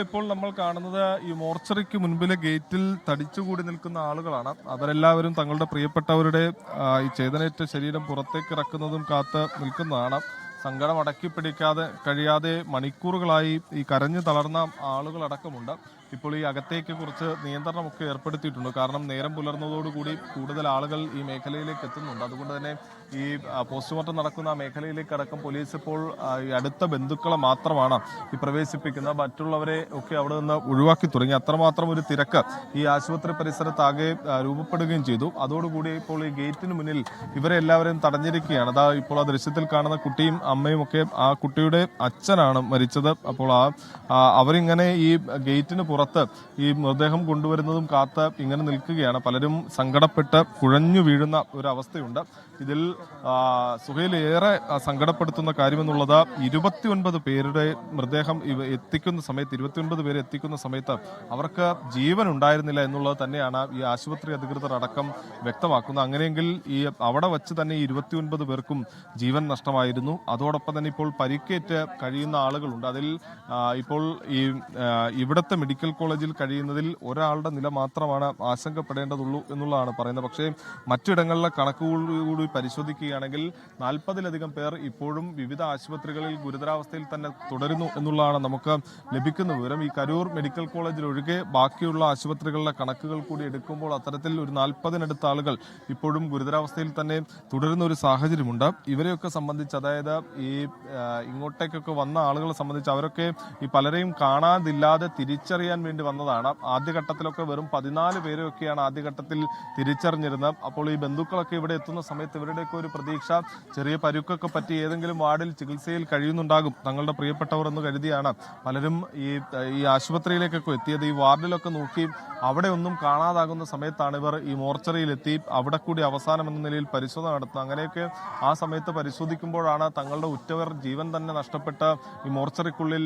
ഇപ്പോൾ നമ്മൾ കാണുന്നത് ഈ മോർച്ചറിക്ക് മുൻപിലെ ഗേറ്റിൽ തടിച്ചുകൂടി നിൽക്കുന്ന ആളുകളാണ്. അവരെല്ലാവരും തങ്ങളുടെ പ്രിയപ്പെട്ടവരുടെ ഈ ചേതനേറ്റ ശരീരം പുറത്തേക്ക് ഇറക്കുന്നതും കാത്ത് നിൽക്കുന്നതാണ്. സങ്കടം അടക്കി പിടിക്കാതെ കഴിയാതെ മണിക്കൂറുകളായി ഈ കരഞ്ഞു തളർന്ന ആളുകളടക്കമുണ്ട്. ഇപ്പോൾ ഈ അകത്തേക്ക് കുറച്ച് നിയന്ത്രണമൊക്കെ ഏർപ്പെടുത്തിയിട്ടുണ്ട്. കാരണം നേരം പുലർന്നതോടുകൂടി കൂടുതൽ ആളുകൾ ഈ മേഖലയിലേക്ക് എത്തുന്നുണ്ട്. അതുകൊണ്ട് തന്നെ ഈ പോസ്റ്റ്മോർട്ടം നടക്കുന്ന മേഖലയിലേക്ക് അടക്കം പോലീസ് ഇപ്പോൾ ഈ അടുത്ത ബന്ധുക്കളെ മാത്രമാണ് ഈ പ്രവേശിപ്പിക്കുന്നത്. മറ്റുള്ളവരെ ഒക്കെ അവിടെ നിന്ന് ഒഴിവാക്കി തുടങ്ങി. അത്രമാത്രം ഒരു തിരക്ക് ഈ ആശുപത്രി പരിസരത്താകെ രൂപപ്പെടുകയും ചെയ്തു. അതോടുകൂടി ഇപ്പോൾ ഈ ഗേറ്റിന് മുന്നിൽ ഇവരെ എല്ലാവരെയും തടഞ്ഞിരിക്കുകയാണ്. അതാ ഇപ്പോൾ ആ ദൃശ്യത്തിൽ കാണുന്ന കുട്ടിയും ഒക്കെ ആ കുട്ടിയുടെ അച്ഛനാണ് മരിച്ചത്. അപ്പോൾ ആ അവരിങ്ങനെ ഈ ഗേറ്റിന് പുറത്ത് ഈ മൃതദേഹം കൊണ്ടുവരുന്നതും കാത്ത് ഇങ്ങനെ നിൽക്കുകയാണ്. പലരും സങ്കടപ്പെട്ട് കുഴഞ്ഞു വീഴുന്ന ഒരു അവസ്ഥയുണ്ട് ഇതിൽ സുഹയിലേറെ സങ്കടപ്പെടുത്തുന്ന കാര്യമെന്നുള്ളത് ഇരുപത്തിയൊൻപത് പേരുടെ മൃതദേഹം എത്തിക്കുന്ന സമയത്ത് ഇരുപത്തിയൊൻപത് പേരെ എത്തിക്കുന്ന സമയത്ത് അവർക്ക് ജീവൻ ഉണ്ടായിരുന്നില്ല എന്നുള്ളത് തന്നെയാണ് ഈ ആശുപത്രി അധികൃതർ അടക്കം വ്യക്തമാക്കുന്നത്. അങ്ങനെയെങ്കിൽ ഈ അവിടെ വച്ച് തന്നെ ഈ ഇരുപത്തിയൊൻപത് പേർക്കും ജീവൻ നഷ്ടമായിരുന്നു. അതോടൊപ്പം തന്നെ ഇപ്പോൾ പരിക്കേറ്റ് കഴിയുന്ന ആളുകളുണ്ട്. അതിൽ ഇപ്പോൾ ഈ ഇവിടുത്തെ മെഡിക്കൽ കോളേജിൽ കഴിയുന്നതിൽ ഒരാളുടെ നില മാത്രമാണ് ആശങ്കപ്പെടേണ്ടതുള്ളൂ എന്നുള്ളതാണ് പറയുന്നത്. പക്ഷേ മറ്റിടങ്ങളിലെ കണക്കുകൂടി പരിശോധിക്കുകയാണെങ്കിൽ നാൽപ്പതിലധികം പേർ ഇപ്പോഴും വിവിധ ആശുപത്രികളിൽ ഗുരുതരാവസ്ഥയിൽ തന്നെ തുടരുന്നു എന്നുള്ളതാണ് നമുക്ക് ലഭിക്കുന്ന വിവരം. ഈ കരൂർ മെഡിക്കൽ കോളേജിൽ ഒഴികെ ബാക്കിയുള്ള ആശുപത്രികളിലെ കണക്കുകൾ കൂടി എടുക്കുമ്പോൾ അത്തരത്തിൽ ഒരു നാൽപ്പതിനടുത്ത ആളുകൾ ഇപ്പോഴും ഗുരുതരാവസ്ഥയിൽ തന്നെ തുടരുന്ന ഒരു സാഹചര്യമുണ്ട്. ഇവരെയൊക്കെ സംബന്ധിച്ച് അതായത് ഈ ഇങ്ങോട്ടേക്കൊക്കെ വന്ന ആളുകളെ സംബന്ധിച്ച് അവരൊക്കെ ഈ പലരെയും കാണാതില്ലാതെ തിരിച്ചറിയാൻ വേണ്ടി വന്നതാണ്. ആദ്യഘട്ടത്തിലൊക്കെ വെറും പതിനാല് പേരെയൊക്കെയാണ് ആദ്യഘട്ടത്തിൽ തിരിച്ചറിഞ്ഞിരുന്നത്. അപ്പോൾ ഈ ബന്ധുക്കളൊക്കെ ഇവിടെ എത്തുന്ന സമയത്ത് ഇവരുടെയൊക്കെ ഒരു പ്രതീക്ഷ ചെറിയ പരുക്കൊക്കെ പറ്റി ഏതെങ്കിലും വാർഡിൽ ചികിത്സയിൽ കഴിയുന്നുണ്ടാകും തങ്ങളുടെ പ്രിയപ്പെട്ടവർ എന്ന് കരുതിയാണ് പലരും ഈ ഈ ആശുപത്രിയിലേക്കൊക്കെ എത്തിയത്. ഈ വാർഡിലൊക്കെ നോക്കി അവിടെ ഒന്നും കാണാതാകുന്ന സമയത്താണ് ഇവർ ഈ മോർച്ചറിയിലെത്തി. അവിടെ കൂടി അവസാനം എന്ന നിലയിൽ പരിശോധന നടത്തുന്നത്. അങ്ങനെയൊക്കെ ആ സമയത്ത് പരിശോധിക്കുമ്പോഴാണ് തങ്ങളുടെ ഉറ്റവർ ജീവൻ തന്നെ നഷ്ടപ്പെട്ട ഈ മോർച്ചറിക്കുള്ളിൽ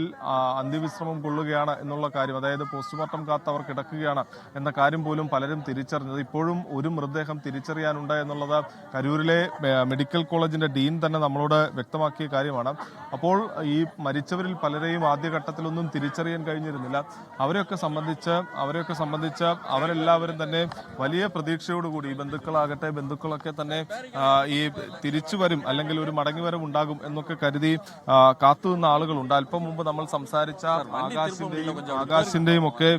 അന്ത്യവിശ്രമം കൊള്ളുകയാണ് എന്നുള്ള കാര്യം അതായത് പോസ്റ്റ്മോർട്ടം കാത്ത് അവർ കിടക്കുകയാണ് എന്ന കാര്യം പോലും പലരും തിരിച്ചറിഞ്ഞത്. ഇപ്പോഴും ഒരു മൃതദേഹം തിരിച്ചറിയാനുണ്ട് എന്നുള്ളത് കരൂരിലെ മെഡിക്കൽ കോളേജിന്റെ ഡീൻ തന്നെ നമ്മളോട് വ്യക്തമാക്കിയ കാര്യമാണ്. അപ്പോൾ ഈ മരിച്ചവരിൽ പലരെയും ആദ്യഘട്ടത്തിലൊന്നും തിരിച്ചറിയാൻ കഴിഞ്ഞിരുന്നില്ല. അവരെയൊക്കെ സംബന്ധിച്ച് അവരെയൊക്കെ സംബന്ധിച്ച് അവരെല്ലാവരും തന്നെ വലിയ പ്രതീക്ഷയോടുകൂടി ബന്ധുക്കളാകട്ടെ ബന്ധുക്കളൊക്കെ തന്നെ ഈ തിരിച്ചു വരും അല്ലെങ്കിൽ ഒരു മടങ്ങി വരവ് ഉണ്ടാകും എന്നൊക്കെ കരുതി ആ, കാത്തുനിന്ന ആളുകളുണ്ട്. അല്പം മുമ്പ് നമ്മൾ സംസാരിച്ച ആകാശിന്റെയും ആകാശിന്റെയും ഒക്കെ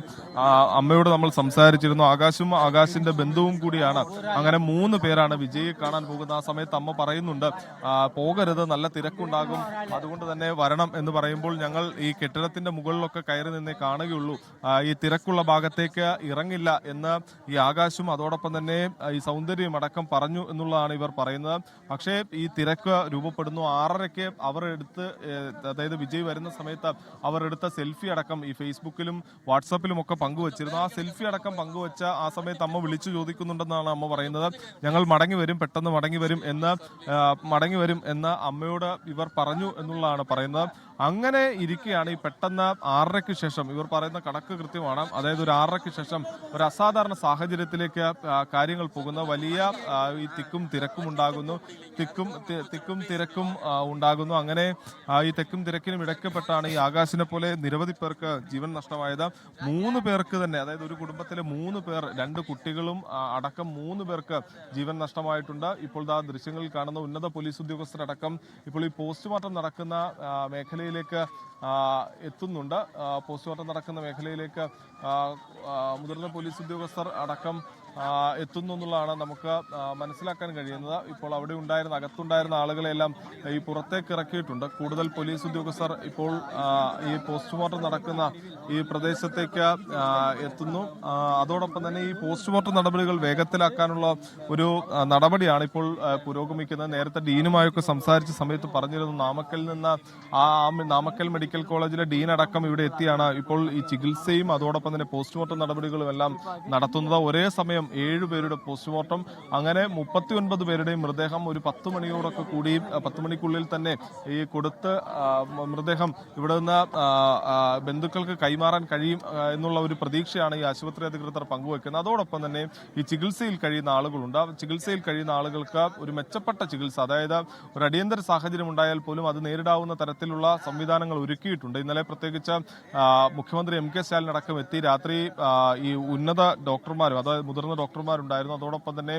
അമ്മയോട് നമ്മൾ സംസാരിച്ചിരുന്നു. ആകാശും ആകാശിന്റെ ബന്ധുവും കൂടിയാണ്. അങ്ങനെ മൂന്ന് പേരാണ് വിജയെ കാണാൻ പോകുന്നത്. ആ സമയത്ത് അമ്മ പറയുന്നുണ്ട് ആ, പോകരുത് നല്ല തിരക്കുണ്ടാകും. അതുകൊണ്ട് തന്നെ വരണം എന്ന് പറയുമ്പോൾ ഞങ്ങൾ ഈ കെട്ടിടത്തിന്റെ മുകളിലൊക്കെ കയറി നിന്നേ കാണുകയുള്ളൂ. ഈ തിരക്കുള്ള ഭാഗത്തേക്ക് ഇറങ്ങില്ല എന്ന് ഈ ആകാശും അതോടൊപ്പം തന്നെ ഈ സൗന്ദര്യം അടക്കം പറഞ്ഞു എന്നുള്ളതാണ് ഇവർ പറയുന്നത്. പക്ഷേ ഈ തിരക്ക് രൂപപ്പെടുന്നു. ആറരയ്ക്ക് അവർ എടുത്ത് അതായത് വിജയ് വരുന്ന സമയത്ത് അവർ എടുത്ത സെൽഫി അടക്കം ഈ ഫേസ്ബുക്കിലും വാട്സപ്പിലും ഒക്കെ പങ്കുവച്ചിരുന്നു. ആ സെൽഫി അടക്കം പങ്കുവച്ച ആ സമയത്ത് അമ്മ വിളിച്ചു ചോദിക്കുന്നുണ്ടെന്നാണ് അമ്മ പറയുന്നത്. ഞങ്ങൾ മടങ്ങി വരും പെട്ടെന്ന് മടങ്ങി വരും എന്ന് മടങ്ങി വരും എന്ന് അമ്മയോട് ഇവർ പറഞ്ഞു എന്നുള്ളതാണ് പറയുന്നത്. അങ്ങനെ ഇരിക്കുകയാണ്. ഈ പെട്ടെന്ന് ആറരയ്ക്ക് ശേഷം ഇവർ പറയുന്ന കണക്ക് കൃത്യമാണ്. അതായത് ഒരു ആറരയ്ക്ക് ശേഷം ഒരു അസാധാരണ സാഹചര്യത്തിലേക്ക് കാര്യങ്ങൾ പോകുന്ന. വലിയ ഈ തിക്കും തിരക്കും ഉണ്ടാകുന്നു. തിക്കും തിക്കും തിരക്കും ഉണ്ടാകുന്നു. അങ്ങനെ ഈ തെക്കും തിരക്കിനും ഇടയ്ക്കപ്പെട്ടാണ് ഈ ആകാശിനെ പോലെ നിരവധി പേർക്ക് ജീവൻ നഷ്ടമായത്. മൂന്ന് പേർക്ക് തന്നെ അതായത് ഒരു കുടുംബത്തിലെ മൂന്ന് പേർ രണ്ട് കുട്ടികളും അടക്കം മൂന്ന് പേർക്ക് ജീവൻ നഷ്ടമായിട്ടുണ്ട്. ഇപ്പോൾ ദാ ദൃശ്യങ്ങളിൽ കാണുന്ന ഉന്നത പോലീസ് ഉദ്യോഗസ്ഥരടക്കം ഇപ്പോൾ ഈ പോസ്റ്റ്മോർട്ടം നടക്കുന്ന ആ, മേഖലയിലേക്ക് എത്തുന്നുണ്ട്. പോസ്റ്റ്മോർട്ടം നടക്കുന്ന മേഖലയിലേക്ക് മുതിർന്ന പോലീസ് ഉദ്യോഗസ്ഥർ അടക്കം എത്തുന്നു എന്നുള്ളതാണ് നമുക്ക് മനസ്സിലാക്കാൻ കഴിയുന്നത്. ഇപ്പോൾ അവിടെ ഉണ്ടായിരുന്ന അകത്തുണ്ടായിരുന്ന ആളുകളെല്ലാം ഈ പുറത്തേക്ക് ഇറക്കിയിട്ടുണ്ട്. കൂടുതൽ പോലീസ് ഉദ്യോഗസ്ഥർ ഇപ്പോൾ ഈ പോസ്റ്റ്മോർട്ടം നടക്കുന്ന ഈ പ്രദേശത്തേക്ക് എത്തുന്നു. അതോടൊപ്പം തന്നെ ഈ പോസ്റ്റ്മോർട്ടം നടപടികൾ വേഗത്തിലാക്കാനുള്ള ഒരു നടപടിയാണ് ഇപ്പോൾ പുരോഗമിക്കുന്നത്. നേരത്തെ ഡീനുമായൊക്കെ സംസാരിച്ച സമയത്ത് പറഞ്ഞിരുന്നു നാമക്കലിൽ നിന്ന് ആ നാമക്കൽ മെഡിക്കൽ കോളേജിലെ ഡീൻ അടക്കം ഇവിടെ എത്തിയാണ്. ഇപ്പോൾ ഈ ചികിത്സയും അതോടൊപ്പം തന്നെ പോസ്റ്റ്മോർട്ടം നടപടികളും എല്ലാം നടത്തുന്നത്. ഒരേ സമയം ഏഴ് പേരുടെ പോസ്റ്റ്മോർട്ടം. അങ്ങനെ മുപ്പത്തി ഒൻപത് പേരുടെയും മൃതദേഹം ഒരു പത്ത് മണിയോടൊക്കെ കൂടി പത്ത് മണിക്കുള്ളിൽ തന്നെ ഈ കൊടുത്ത് മൃതദേഹം ഇവിടെ നിന്ന് ബന്ധുക്കൾക്ക് കൈമാറാൻ കഴിയും എന്നുള്ള ഒരു പ്രതീക്ഷയാണ് ഈ ആശുപത്രി അധികൃതർ പങ്കുവെക്കുന്നത്. അതോടൊപ്പം തന്നെ ഈ ചികിത്സയിൽ കഴിയുന്ന ആളുകളുണ്ട്. ചികിത്സയിൽ കഴിയുന്ന ആളുകൾക്ക് ഒരു മെച്ചപ്പെട്ട ചികിത്സ അതായത് ഒരു അടിയന്തര സാഹചര്യം ഉണ്ടായാൽ പോലും അത് നേരിടാവുന്ന തരത്തിലുള്ള സംവിധാനങ്ങൾ ഒരുക്കിയിട്ടുണ്ട്. ഇന്നലെ പ്രത്യേകിച്ച് മുഖ്യമന്ത്രി എം കെ സ്റ്റാലിൻ അടക്കം എത്തി. രാത്രി ഈ ഉന്നത ഡോക്ടർമാരും അതായത് മുതിർന്ന ഡോക്ടർമാരുണ്ടായിരുന്നു. അതോടൊപ്പം തന്നെ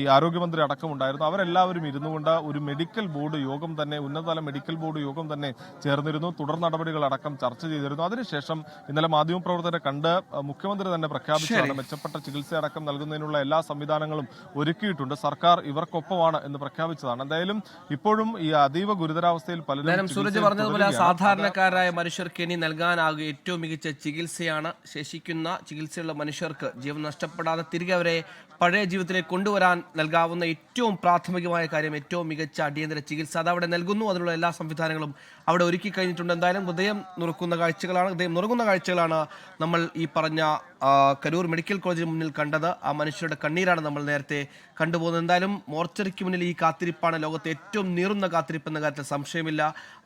ഈ ആരോഗ്യമന്ത്രി അടക്കമുണ്ടായിരുന്നു. അവരെല്ലാവരും ഇരുന്നുകൊണ്ട് ഒരു മെഡിക്കൽ ബോർഡ് യോഗം തന്നെ ഉന്നതതല മെഡിക്കൽ ബോർഡ് യോഗം തന്നെ ചേർന്നിരുന്നു. തുടർ നടപടികൾ അടക്കം ചർച്ച ചെയ്തിരുന്നു. അതിനുശേഷം ഇന്നലെ മാധ്യമപ്രവർത്തകരെ കണ്ട് മുഖ്യമന്ത്രി തന്നെ പ്രഖ്യാപിച്ചതാണ്. മെച്ചപ്പെട്ട ചികിത്സ അടക്കം നൽകുന്നതിനുള്ള എല്ലാ സംവിധാനങ്ങളും ഒരുക്കിയിട്ടുണ്ട്. സർക്കാർ ഇവർക്കൊപ്പമാണ് എന്ന് പ്രഖ്യാപിച്ചതാണ്. എന്തായാലും ഇപ്പോഴും ഈ അതീവ ഗുരുതരാവസ്ഥയിൽ പലരും സൂരജ് പറഞ്ഞതുപോലെ. സാധാരണക്കാരായ മനുഷ്യർക്ക് ഇനി നൽകാനാകുക ഏറ്റവും മികച്ച ചികിത്സയാണ്. ശേഷിക്കുന്ന ചികിത്സയുള്ള മനുഷ്യർക്ക് ജീവൻ നഷ്ടപ്പെടാതെ തിരികെ അവരെ പഴയ ജീവിതത്തിലേക്ക് കൊണ്ടുവരാൻ നൽകാവുന്ന ഏറ്റവും പ്രാഥമികമായ കാര്യം ഏറ്റവും മികച്ച അടിയന്തര ചികിത്സ അത് അവിടെ നൽകുന്നു. അതിനുള്ള എല്ലാ സംവിധാനങ്ങളും അവിടെ ഒരുക്കി കഴിഞ്ഞിട്ടുണ്ട്. എന്തായാലും ഹൃദയം നുറുക്കുന്ന കാഴ്ചകളാണ് ഹൃദയം നുറുങ്ങുന്ന കാഴ്ചകളാണ് നമ്മൾ ഈ പറഞ്ഞ കരൂർ മെഡിക്കൽ കോളേജിന് മുന്നിൽ കണ്ടത്. ആ മനുഷ്യരുടെ കണ്ണീരാണ് നമ്മൾ നേരത്തെ കണ്ടുപോകുന്നത്. എന്തായാലും മോർച്ചറിക്ക് മുന്നിൽ ഈ കാത്തിരിപ്പാണ് ലോകത്തെ ഏറ്റവും നീറുന്ന കാത്തിരിപ്പ് എന്ന കാര്യത്തിൽ സംശയമില്ല.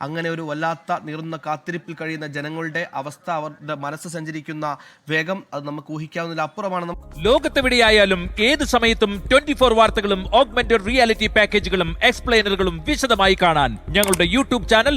അങ്ങനെ ഒരു വല്ലാത്ത നീറുന്ന കാത്തിരിപ്പിൽ കഴിയുന്ന ജനങ്ങളുടെ അവസ്ഥ അവരുടെ മനസ്സ് സഞ്ചരിക്കുന്ന വേഗം അത് നമുക്ക് ഊഹിക്കാവുന്നതിൽ അപ്പുറമാണ്. ലോകത്തെവിടെയായാലും ഏത് സമയത്തും ട്വന്റി ഫോർ വാർത്തകളും ഓഗ്മെന്റഡ് റിയാലിറ്റി പാക്കേജുകളും എക്സ്പ്ലെയിനറുകളും വിശദമായി കാണാൻ ഞങ്ങളുടെ യൂട്യൂബ് ചാനൽ